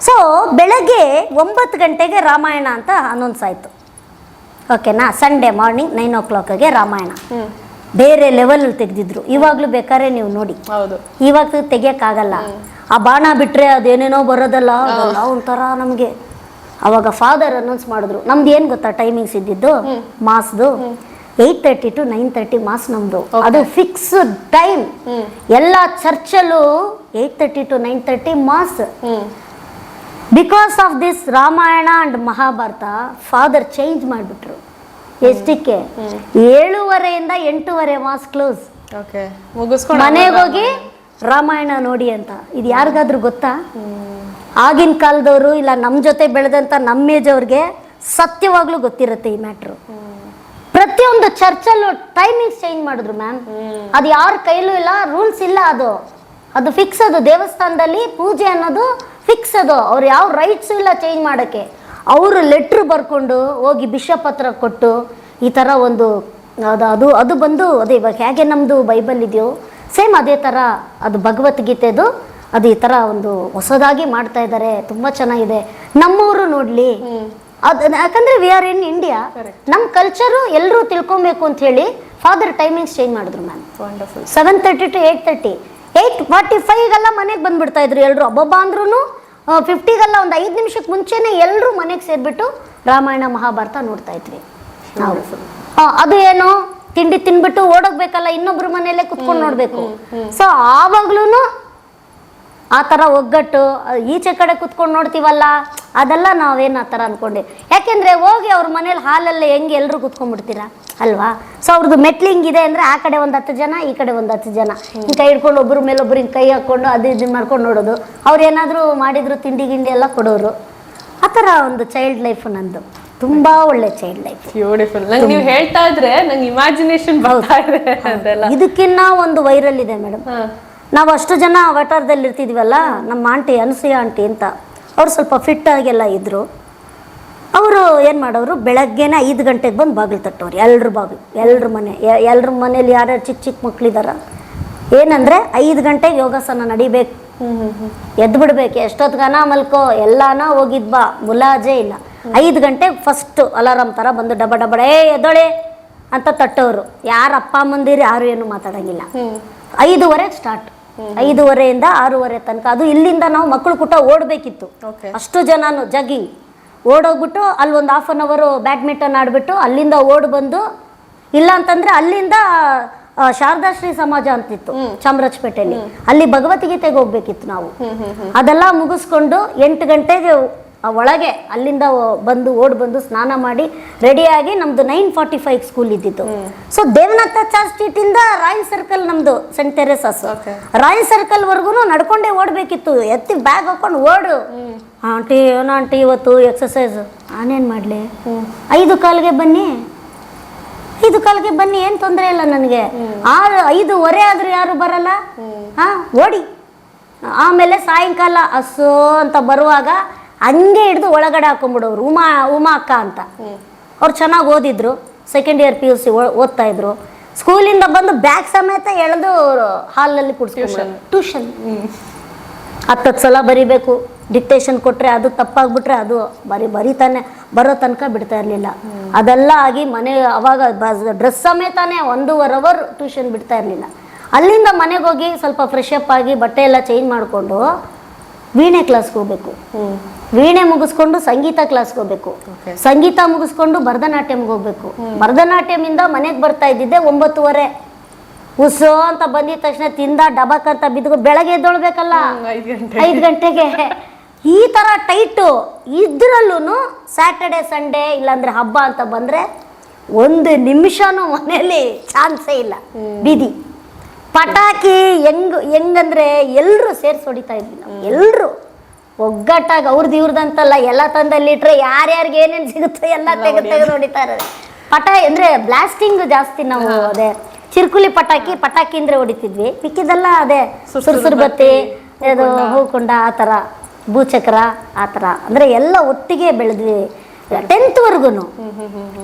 ಸೊ ಬೆಳಗ್ಗೆ ಒಂಬತ್ತು ಗಂಟೆಗೆ ರಾಮಾಯಣ ಅಂತ ಅನೌನ್ಸ್ ಆಯಿತು. ಓಕೆನಾ ಸಂಡೇ ಮಾರ್ನಿಂಗ್ ನೈನ್ ಓ ಕ್ಲಾಕ್ಗೆ ರಾಮಾಯಣ. ಬೇರೆ ಲೆವೆಲ್ ತೆಗೆದಿದ್ರು. ಇವಾಗಲೂ ಬೇಕಾದ್ರೆ ನೀವು ನೋಡಿ. ಇವಾಗ ತೆಗಿಯಕ್ಕಾಗಲ್ಲ. ಆ ಬಾಣ ಬಿಟ್ಟರೆ ಅದೇನೇನೋ ಬರೋದಲ್ಲ. ಒಂಥರ ನಮಗೆ ಅವಾಗ ಫಾದರ್ ಅನೌನ್ಸ್ ಮಾಡಿದ್ರು. ನಮ್ದು ಏನು ಗೊತ್ತಾ ಟೈಮಿಂಗ್ಸ್ ಇದ್ದಿದ್ದು? ಮಾಸ್ದು. Eight thirty to nine thirty mass ನಮ್ದು. ಅದು ಫಿಕ್ಸ್ ಟೈಮ್ ಎಲ್ಲ ಚರ್ಚಲ್ಲೂ eight thirty to nine thirty mass. Because of this Ramayana and Mahabharata father change ಮಾಡಿಬಿಟ್ರು. ಎಷ್ಟಕ್ಕೆ? ಏಳುವರೆಯಿಂದ ಎಂಟೂವರೆ ಮಾಸ್ ಕ್ಲೋಸ್ ಮನೆಗೆ ಹೋಗಿ ರಾಮಾಯಣ ನೋಡಿ ಅಂತ. ಇದು ಯಾರಿಗಾದ್ರೂ ಗೊತ್ತಾ? ಆಗಿನ ಕಾಲದವರು ಇಲ್ಲ ನಮ್ಮ ಜೊತೆ ಬೆಳೆದಂಥ ನಮ್ಮ ಏಜ್ ಅವ್ರಿಗೆ ಸತ್ಯವಾಗ್ಲೂ ಗೊತ್ತಿರುತ್ತೆ ಈ ಮ್ಯಾಟ್ರು ಪ್ರತಿಯೊಂದು ಚರ್ಚಲ್ಲೂ ಟೈಮಿಂಗ್ಸ್ ಚೇಂಜ್ ಮಾಡಿದ್ರು ಮ್ಯಾಮ್ ಅದು ಯಾರ ಕೈಲೂ ಇಲ್ಲ ರೂಲ್ಸ್ ಇಲ್ಲ ಅದು. ಅದು ಫಿಕ್ಸ್ ಅದು. ದೇವಸ್ಥಾನದಲ್ಲಿ ಪೂಜೆ ಅನ್ನೋದು ಫಿಕ್ಸ್ ಅದು. ಅವ್ರು ಯಾವ ರೈಟ್ಸ್ ಇಲ್ಲ ಚೇಂಜ್ ಮಾಡೋಕ್ಕೆ. ಅವರು ಲೆಟ್ರ್ ಬರ್ಕೊಂಡು ಹೋಗಿ ಬಿಷಪ್ ಹತ್ರ ಕೊಟ್ಟು ಈ ಥರ ಒಂದು ಅದು ಅದು ಅದು ಬಂದು ಅದೇ ಇವಾಗ ಹೇಗೆ ನಮ್ಮದು ಬೈಬಲ್ ಇದೆಯೋ ಸೇಮ್ ಅದೇ ಥರ ಅದು ಭಗವದ್ಗೀತೆದು ಅದು ಈ ಥರ ಒಂದು ಹೊಸದಾಗಿ ಮಾಡ್ತಾ ಇದ್ದಾರೆ ತುಂಬ ಚೆನ್ನಾಗಿದೆ. ನಮ್ಮವರು ನೋಡಲಿ. ಅದು ಯಾಕಂದ್ರೆ ವಿ ಆರ್ ಇನ್ ಇಂಡಿಯಾ ನಮ್ಮ ಕಲ್ಚರು ಎಲ್ಲರೂ ತಿಳ್ಕೊಬೇಕು ಅಂತ ಹೇಳಿ ಫಾದರ್ ಟೈಮಿಂಗ್ಸ್ ಚೇಂಜ್ ಮಾಡಿದ್ರು ma'am wonderful seven thirty to eight thirty eight forty ಫೈವ್ಗೆಲ್ಲ ಮನೆಗೆ ಬಂದ್ಬಿಡ್ತಾ ಇದ್ರು ಎಲ್ಲರೂ ಒಬ್ಬೊಬ್ಬ ಅಂದ್ರೂ ಫಿಫ್ಟಿಗೆಲ್ಲ ಒಂದು ಐದು ನಿಮಿಷಕ್ಕೆ ಮುಂಚೆನೆ ಎಲ್ಲರೂ ಮನೆಗೆ ಸೇರಿಬಿಟ್ಟು ರಾಮಾಯಣ ಮಹಾಭಾರತ ನೋಡ್ತಾ ಇದ್ವಿ. ನಾವು. ಅದು ಏನು? ತಿಂಡಿ ತಿನ್ಬಿಟ್ಟು ಓಡೋಗ್ಬೇಕಲ್ಲ ಇನ್ನೊಬ್ರು ಮನೆಯಲ್ಲೇ ಕುತ್ಕೊಂಡು ನೋಡಬೇಕು. ಸೊ ಆವಾಗ್ಲೂ ಆ ಥರ ಒಗ್ಗಟ್ಟು ಈಚೆ ಕಡೆ ಕುತ್ಕೊಂಡು ನೋಡ್ತೀವಲ್ಲ ಅದೆಲ್ಲ ನಾವೇನು ಆ ಥರ ಅಂದ್ಕೊಂಡೆ ಯಾಕೆಂದರೆ ಹೋಗಿ ಅವ್ರ ಮನೇಲಿ ಹಾಲಲ್ಲೇ ಹೆಂಗೆ ಎಲ್ಲರೂ ಕುತ್ಕೊಂಡ್ಬಿಡ್ತೀರಾ? ಅಲ್ವಾ? ಸೊ ಅವ್ರದ್ದು ಮೆಟ್ಲು ಹಿಂಗಿದೆ ಅಂದರೆ ಆ ಕಡೆ ಒಂದು ಹತ್ತು ಜನ ಈ ಕಡೆ ಒಂದು ಹತ್ತು ಜನ. ಹಿಂಗೆ ಕೈ ಹಿಡ್ಕೊಂಡು ಒಬ್ಬರ ಮೇಲೆ ಹಿಂಗೆ ಕೈ ಹಾಕ್ಕೊಂಡು ಅದು ಇದು ಮಾಡ್ಕೊಂಡು ನೋಡೋದು. ಅವ್ರು ಏನಾದರೂ ಮಾಡಿದ್ರು ತಿಂಡಿ ಗಿಂಡಿ ಎಲ್ಲ ಕೊಡೋರು. ಆ ಥರ ಒಂದು ಚೈಲ್ಡ್ ಲೈಫ್ ನಂದು. ತುಂಬಾ ಒಳ್ಳೆ ಚೈಲ್ಡ್ ಲೈಫ್ ಬ್ಯೂಟಿಫುಲ್ ನಂಗೆ ನೀವು ಹೇಳ್ತಾ ಇದ್ರೆ ನಂಗೆ ಇಮ್ಯಾಜಿನೇಷನ್ ಬರ್ತಾ ಇದೆ ಅದೆಲ್ಲ. ಇದಕ್ಕಿನ್ನ ಒಂದು ವೈರಲ್ ಇದೆ ಮೇಡಮ್ ನಾವು ಅಷ್ಟು ಜನ ಅವತಾರದಲ್ಲಿ ಇರ್ತಿದ್ವಲ್ಲ ನಮ್ಮ ಆಂಟಿ ಅನಸೂಯ ಆಂಟಿ ಅಂತ. ಅವ್ರು ಸ್ವಲ್ಪ ಫಿಟ್ ಆಗೆಲ್ಲ ಇದ್ದರು ಅವರು ಏನು ಮಾಡೋರು, ಬೆಳಗ್ಗೆನೇ ಐದು ಗಂಟೆಗೆ ಬಂದು ಬಾಗಿಲು ತಟ್ಟೋರು ಎಲ್ಲರ ಬಾಗಿಲು ಎಲ್ಲರ ಮನೆ ಎಲ್ಲರ ಮನೇಲಿ ಯಾರ್ಯಾರು ಚಿಕ್ಕ ಚಿಕ್ಕ ಮಕ್ಕಳಿದಾರ ಏನಂದರೆ ಐದು ಗಂಟೆಗೆ ಯೋಗಾಸನ ನಡಿಬೇಕು. ಎದ್ದು ಬಿಡ್ಬೇಕು ಎಷ್ಟೊತ್ಗಾನ ಮಲ್ಕೋ, ಎಲ್ಲಾನ ಹೋಗಿದ್ಬಾ ಮುಲಾಜೆ ಇಲ್ಲ. ಐದು ಗಂಟೆಗೆ ಫಸ್ಟ್ ಅಲಾರಾಮ್ ಥರ ಬಂದು ಡಬ ಡಬ ಏ ಎದ್ದೊಳೆ ಅಂತ ತಟ್ಟೋರು. ಯಾರ ಅಪ್ಪ ಅಮ್ಮಂದಿರು ಯಾರು ಏನು ಮಾತಾಡಂಗಿಲ್ಲ. ಐದುವರೆಗೆ ಸ್ಟಾರ್ಟ್. ಐದೂವರೆಯಿಂದ ಆರೂವರೆ ತನಕ. ಅದು ಇಲ್ಲಿಂದ ನಾವು ಮಕ್ಕಳು ಕೂಟ ಓಡಬೇಕಿತ್ತು. ಅಷ್ಟು ಜನನು ಜಗ್ಗಿಂಗ್. ಓಡೋಗ್ಬಿಟ್ಟು ಅಲ್ಲಿ ಒಂದು ಹಾಫ್ ಅನ್ ಅವರು ಬ್ಯಾಡ್ಮಿಂಟನ್ ಆಡಿಬಿಟ್ಟು ಅಲ್ಲಿಂದ ಓಡ್ ಬಂದು ಇಲ್ಲ ಅಂತಂದ್ರೆ ಅಲ್ಲಿಂದ ಶಾರದಾ ಶಾರದಾಶ್ರೀ ಸಮಾಜ ಅಂತಿತ್ತು ಚಾಮರಾಜಪೇಟೆಯಲ್ಲಿ ಅಲ್ಲಿ ಭಗವದ್ಗೀತೆಗೆ ಹೋಗ್ಬೇಕಿತ್ತು ನಾವು. ಅದೆಲ್ಲ ಮುಗಿಸ್ಕೊಂಡು ಎಂಟು ಗಂಟೆಗೆ ಒಳಗೆ ಅಲ್ಲಿಂದ ಬಂದು ಓಡ್ ಬಂದು ಸ್ನಾನ ಮಾಡಿ ರೆಡಿಯಾಗಿ ನಮ್ದು ನೈನ್ ಫಾರ್ಟಿ ಫೈವ್ ಸ್ಕೂಲ್ ಇದ್ದಿತ್ತು. ಸೊ ದೇವನಾಥ ಚಾರ್ ಸ್ಟ್ರೀಟ್ ಇಂದ ರಾಯಲ್ ಸರ್ಕಲ್ ನಮ್ದು ಸೆಂಟ್ ತೆರೆಸಸ್. ರಾಯಲ್ ಸರ್ಕಲ್ ವರ್ಗು ನಡ್ಕೊಂಡೇ ಓಡ್ಬೇಕಿತ್ತು. ಎತ್ತಿ ಬ್ಯಾಗ್ ಹಾಕೊಂಡು ಓಡು. ಆಂಟಿ ಏನೋ ಆಂಟಿ ಇವತ್ತು ಎಕ್ಸಸೈಸ್ ನಾನೇನು ಮಾಡ್ಲಿ? ಐದು ಕಾಲಿಗೆ ಬನ್ನಿ. ಐದು ಕಾಲಿಗೆ ಬನ್ನಿ ಏನು ತೊಂದರೆ ಇಲ್ಲ ನನಗೆ. ಆರು ಐದುವರೆ ಆದ್ರೂ ಯಾರು ಬರಲ್ಲ? ಹಾಂ ಓಡಿ. ಆಮೇಲೆ ಸಾಯಂಕಾಲ ಹಸು ಅಂತ ಬರುವಾಗ ಹಂಗೆ ಹಿಡಿದು ಒಳಗಡೆ ಹಾಕೊಂಡ್ಬಿಡೋರು ಉಮಾ ಉಮಾ ಅಕ್ಕ ಅಂತ. ಅವ್ರು ಚೆನ್ನಾಗಿ ಓದಿದ್ರು. Second year P U C ಓದ್ತಾ ಇದ್ರು. ಸ್ಕೂಲಿಂದ ಬಂದು ಬ್ಯಾಗ್ ಸಮೇತ ಎಳೆದು ಹಾಲಲ್ಲಿ ಕುಡಿಸ್ಕೊಂಡು ಟ್ಯೂಷನ್ ಹತ್ತತ್ತು ಸಲ ಬರಿಬೇಕು. ಡಿಕ್ಟೇಷನ್ ಕೊಟ್ಟರೆ ಅದು ತಪ್ಪಾಗ್ಬಿಟ್ರೆ ಅದು ಬರೀ ಬರಿತಾನೆ. ಬರೋ ತನಕ ಬಿಡ್ತಾ ಇರಲಿಲ್ಲ. ಅದೆಲ್ಲ ಆಗಿ ಮನೆ ಅವಾಗ ಡ್ರೆಸ್ ಸಮೇತಾನೆ ಒಂದೂವರೆ ಅವರ್ ಟ್ಯೂಷನ್ ಬಿಡ್ತಾ ಇರಲಿಲ್ಲ. ಅಲ್ಲಿಂದ ಮನೆಗೆ ಹೋಗಿ ಸ್ವಲ್ಪ ಫ್ರೆಶ್ ಅಪ್ ಆಗಿ ಬಟ್ಟೆ ಎಲ್ಲ ಚೇಂಜ್ ಮಾಡಿಕೊಂಡು ವೀಣೆ ಕ್ಲಾಸ್ಗೆ ಹೋಗ್ಬೇಕು. ವೀಣೆ ಮುಗಿಸ್ಕೊಂಡು ಸಂಗೀತ ಕ್ಲಾಸ್ಗೆ ಹೋಗ್ಬೇಕು. ಸಂಗೀತ ಮುಗಿಸ್ಕೊಂಡು ಭರತನಾಟ್ಯಮ್ಗೆ ಹೋಗ್ಬೇಕು. ಭರತನಾಟ್ಯಮಿಂದ ಮನೆಗೆ ಬರ್ತಾ ಇದ್ದಿದ್ದೆ ಒಂಬತ್ತುವರೆ. ಉಸು ಅಂತ ಬಂದಿದ ತಕ್ಷಣ ತಿಂದ ಡಬಕ್ ಅಂತ ಬಿದ್ದು ಬೆಳಗ್ಗೆ ಎದ್ದೊಳ್ಬೇಕಲ್ಲ? ಐದು ಗಂಟೆ ಐದು ಗಂಟೆಗೆ. ಈ ಥರ ಟೈಟು ಇದ್ರಲ್ಲೂ ಸ್ಯಾಟರ್ಡೆ ಸಂಡೇ ಇಲ್ಲಾಂದ್ರೆ ಹಬ್ಬ ಅಂತ ಬಂದರೆ ಒಂದು ನಿಮಿಷನೂ ಮನೆಯಲ್ಲಿ ಚಾನ್ಸೇ ಇಲ್ಲ. ಬೀದಿ. ಪಟಾಕಿ ಹೆಂಗ್ ಹೆಂಗಂದ್ರೆ ಎಲ್ಲರೂ ಸೇರ್ಸಿ ಹೊಡಿತಾ ಇದ್ವಿ ನಾವು ಎಲ್ಲರೂ ಒಗ್ಗಟ್ಟಾಗಿ ಅವ್ರದ್ದು ಇವ್ರದಂತಲ್ಲ ಎಲ್ಲ ತಂದಲ್ಲಿಟ್ರೆ ಯಾರ್ಯಾರಿಗೆ ಏನೇನು ಸಿಗುತ್ತೆ ಎಲ್ಲ ತೆಗೆದು ತೆಗೆದು ಹೊಡಿತಾ ಇರೋದು ಪಟಾಕಿ ಅಂದ್ರೆ ಬ್ಲಾಸ್ಟಿಂಗ್ ಜಾಸ್ತಿ ನಾವು ಅದೇ ಚಿರ್ಕುಲಿ ಪಟಾಕಿ ಪಟಾಕಿ ಅಂದ್ರೆ ಹೊಡಿತಿದ್ವಿ. ಮಿಕ್ಕಿದೆಲ್ಲ ಅದೇ ಸುರ್ಸುರು ಬತ್ತಿ ಅದು ಹೂಕುಂಡ. ಆ ಥರ ಭೂಚಕ್ರ ಆ ಥರ. ಅಂದರೆ ಎಲ್ಲ ಒಟ್ಟಿಗೆ ಬೆಳೆದ್ವಿ. ಟೆಂತ್ವರೆಗೂ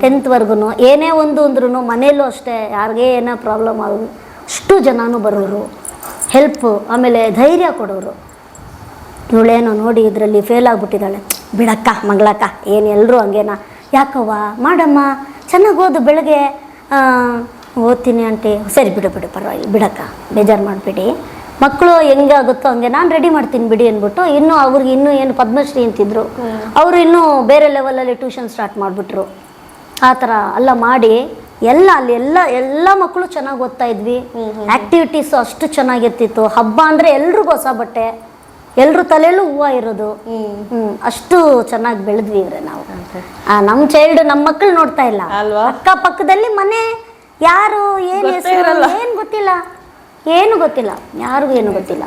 ಟೆಂತ್ವರೆಗೂ ಏನೇ ಒಂದು ಅಂದ್ರೂ ಮನೇಲೂ ಅಷ್ಟೇ ಯಾರಿಗೇ ಏನೋ ಪ್ರಾಬ್ಲಮ್ ಆಗೋದು ಅಷ್ಟು ಜನನೂ ಬರೋರು ಹೆಲ್ಪ್ ಆಮೇಲೆ ಧೈರ್ಯ ಕೊಡೋರು. ಇವಳೇನೋ ನೋಡಿ ಇದರಲ್ಲಿ ಫೇಲ್ ಆಗಿಬಿಟ್ಟಿದ್ದಾಳೆ. ಬಿಡಕ್ಕ ಮಗಳಕ್ಕ ಏನು ಎಲ್ಲರೂ ಹಂಗೇನಾ? ಯಾಕವ್ವ? ಮಾಡಮ್ಮ ಚೆನ್ನಾಗಿ ಓದು ಬೆಳಗ್ಗೆ. ಓದ್ತೀನಿ ಆಂಟಿ ಸರಿ ಬಿಡು ಬಿಡು ಪರವಾಗಿಲ್ಲ ಬಿಡಕ್ಕ ಬೇಜಾರು ಮಾಡಿಬಿಡಿ. ಮಕ್ಕಳು ಹೆಂಗೆ ಆಗುತ್ತೋ ಹಂಗೆ ನಾನು ರೆಡಿ ಮಾಡ್ತೀನಿ ಬಿಡಿ ಅಂದ್ಬಿಟ್ಟು ಇನ್ನೂ ಅವ್ರಿಗೆ ಇನ್ನೂ ಏನು ಪದ್ಮಶ್ರೀ ಅಂತಿದ್ರು ಅವರು ಇನ್ನೂ ಬೇರೆ ಲೆವೆಲಲ್ಲಿ ಟ್ಯೂಷನ್ ಸ್ಟಾರ್ಟ್ ಮಾಡಿಬಿಟ್ರು. ಆ ಥರ ಎಲ್ಲ ಮಾಡಿ ಎಲ್ಲ ಅಲ್ಲಿ ಎಲ್ಲ ಎಲ್ಲ ಮಕ್ಕಳು ಚೆನ್ನಾಗಿ ಓದ್ತಾ ಇದ್ವಿ. ಆಕ್ಟಿವಿಟೀಸು ಅಷ್ಟು ಚೆನ್ನಾಗಿರ್ತಿತ್ತು. ಹಬ್ಬ ಅಂದರೆ ಎಲ್ರಿಗೂ ಹೊಸ ಬಟ್ಟೆ. ಎಲ್ಲರೂ ತಲೆಯಲ್ಲೂ ಹೂವು ಇರೋದು. ಅಷ್ಟು ಚೆನ್ನಾಗಿ ಬೆಳೆದ್ವಿ ಇವ್ರೆ ನಾವು. ಆ, ನಮ್ಮ ಚೈಲ್ಡ್ ನಮ್ಮ ಮಕ್ಕಳು ನೋಡ್ತಾ ಇಲ್ಲ. ಅಲ್ವಾ? ಅಕ್ಕಪಕ್ಕದಲ್ಲಿ ಮನೆ ಯಾರು ಏನು ಹೆಸರು ಏನು ಗೊತ್ತಿಲ್ಲ. ಏನು ಗೊತ್ತಿಲ್ಲ. ಯಾರಿಗೂ ಏನು ಗೊತ್ತಿಲ್ಲ.